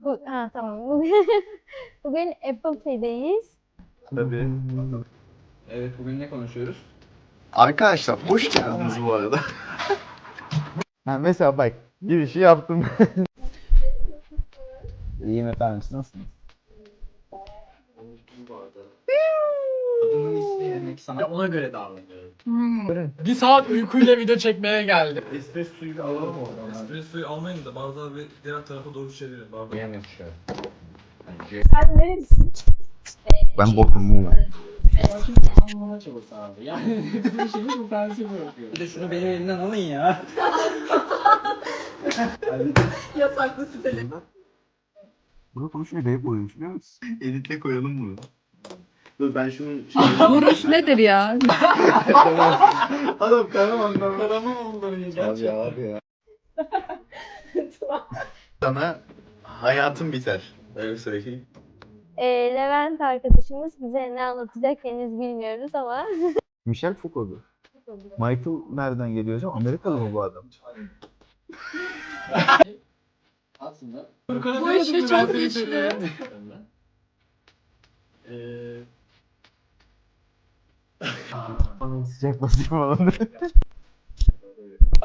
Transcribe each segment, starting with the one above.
Bu, ha tamam. Bugün, bugün Apple Pay'deyiz. Tabii. Evet bugün ne konuşuyoruz? Arkadaşlar hoş geldiniz bu arada. Ha, mesela bak girişi yaptım. İyiyim efendim siz nasılsınız? Adının yemek sana ona göre davranıyorum. Bir saat uykuyla video çekmeye geldi. Espresso suyu alalım mı oradan? Espressoyu almayın da bardağı ve diğer tarafa doğru çevirin. Bardağı. Yemiyorum şöyle. Sen neredesin? ben bokum mu? Anlamaya çalışsın abi. Yani bu işimi çok felsefe yapıyor. Bir de şunu benim elimden alın ya. Yasaklı siteli. Bunu da hep oyuncu biliyor musun? Editle koyalım bunu. Dur ben şunun Vuruş nedir ya? Adam kahramanlar. Paramı oldu Abi abi ya. Sana hayatın biter. Öyle söyleyeyim. Ee, Levent arkadaşımız bize ne anlatacak henüz bilmiyoruz ama Michel Foucault'u. Michael nereden geliyor hocam? Amerikalı mı bu adam? Aslında. Bu işi çok güçlü. Eee... Sıcak basayım falan.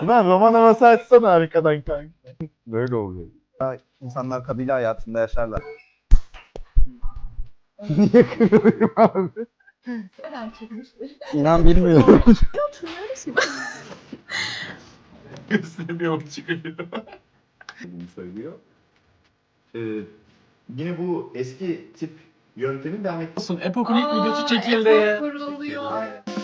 Lan roman havası açsana arkadan kanka. Böyle oluyor. Ha, insanlar kabile hayatında yaşarlar. Niye kırıyorum abi? İnan bilmiyorum. Gösteremiyorum çıkıyor. Bunu söylüyor. Ee, yine bu eski tip yöntemin devam etmesi. Olsun Epok'un ilk videosu çekildi. Julio.